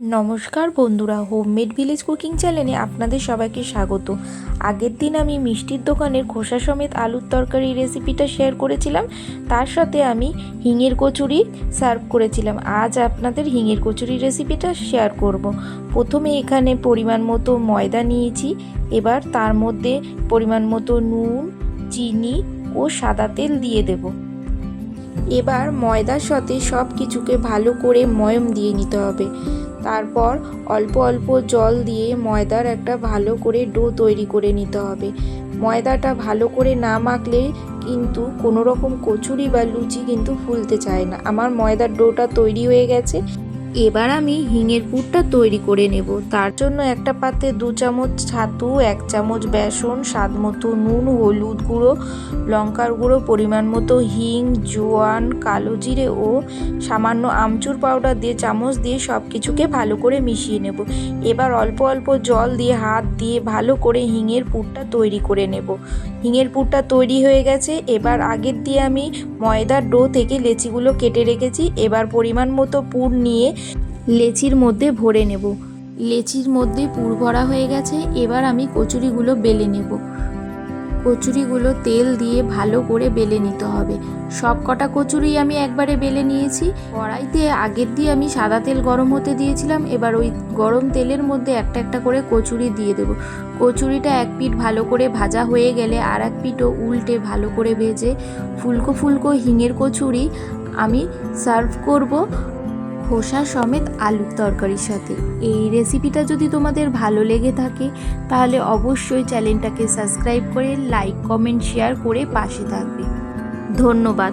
নমস্কার বন্ধুরা homemade village cooking চ্যানেলে আপনাদের সবাইকে স্বাগত। আগের দিন আমি মিষ্টির দোকানের খোসা সমেত আলুর তরকারি রেসিপিটা শেয়ার করেছিলাম। তার সাথে আমি হিঙের কচুরি সার্ভ করেছিলাম। আজ আপনাদের হিঙের কচুরি রেসিপিটা শেয়ার করব। প্রথমে এখানে পরিমাণ মতো ময়দা নিয়েছি। এবার তার মধ্যে পরিমাণ মতো নুন, চিনি ও সাদা তেল দিয়ে দেবো। এবার ময়দার সাথে সব কিছুকে ভালো করে ময়ম দিয়ে নিতে হবে। তারপর অল্প অল্প জল দিয়ে ময়দার একটা ভালো করে ডো তৈরি করে নিতে হবে। ময়দাটা ভালো করে না মাখলে কিন্তু কোনো রকম কচুরি বা লুচি কিন্তু ফুলতে চায় না। আমার ময়দার ডোটা তৈরি হয়ে গেছে। এবার আমি হিঙের পুরটা তৈরি করে নেব। তার জন্য একটা পাত্রে দু চামচ ছাতু, এক চামচ বেসন, স্বাদ মতো নুন, হলুদ গুঁড়ো, লঙ্কার গুঁড়ো, পরিমাণ মতো হিং, জোয়ান, কালো জিরে ও সামান্য আমচুর পাউডার দিয়ে চামচ দিয়ে সব কিছুকে ভালো করে মিশিয়ে নেব। এবার অল্প অল্প জল দিয়ে হাত দিয়ে ভালো করে হিঙের পুরটা তৈরি করে নেব। হিঙের পুরটা তৈরি হয়ে গেছে। এবার আগের দিয়ে আমি ময়দার ডো থেকে লেচিগুলো কেটে রেখেছি। এবার পরিমাণ মতো পুর নিয়ে লেচির মধ্যে ভরে নেব। লেচির মধ্যে পুর ভরা হয়ে গেছে, এবার আমি কচুরিগুলো বেলে নেব। কচুরিগুলো তেল দিয়ে ভালো করে বেলে নিতে হবে। সব কটা কচুরি আমি একবারে বেলে নিয়েছি। কড়াইতে আগের দিয়ে আমি সাদা তেল গরম হতে দিয়েছিলাম, এবার ওই গরম তেলের মধ্যে একটা একটা করে কচুরি দিয়ে দেবো। কচুরিটা এক পিঠ ভালো করে ভাজা হয়ে গেলে আর এক পিঠও উল্টে ভালো করে ভেজে ফুলকো ফুলকো হিঙের কচুরি আমি সার্ভ করব। খোসা সমেত আলুর তরকারির সাথে। এই রেসিপিটা যদি তোমাদের ভালো লেগে থাকে, তাহলে অবশ্যই চ্যানেলটাকে সাবস্ক্রাইব করে লাইক কমেন্ট শেয়ার করে পাশে থাকবে। ধন্যবাদ।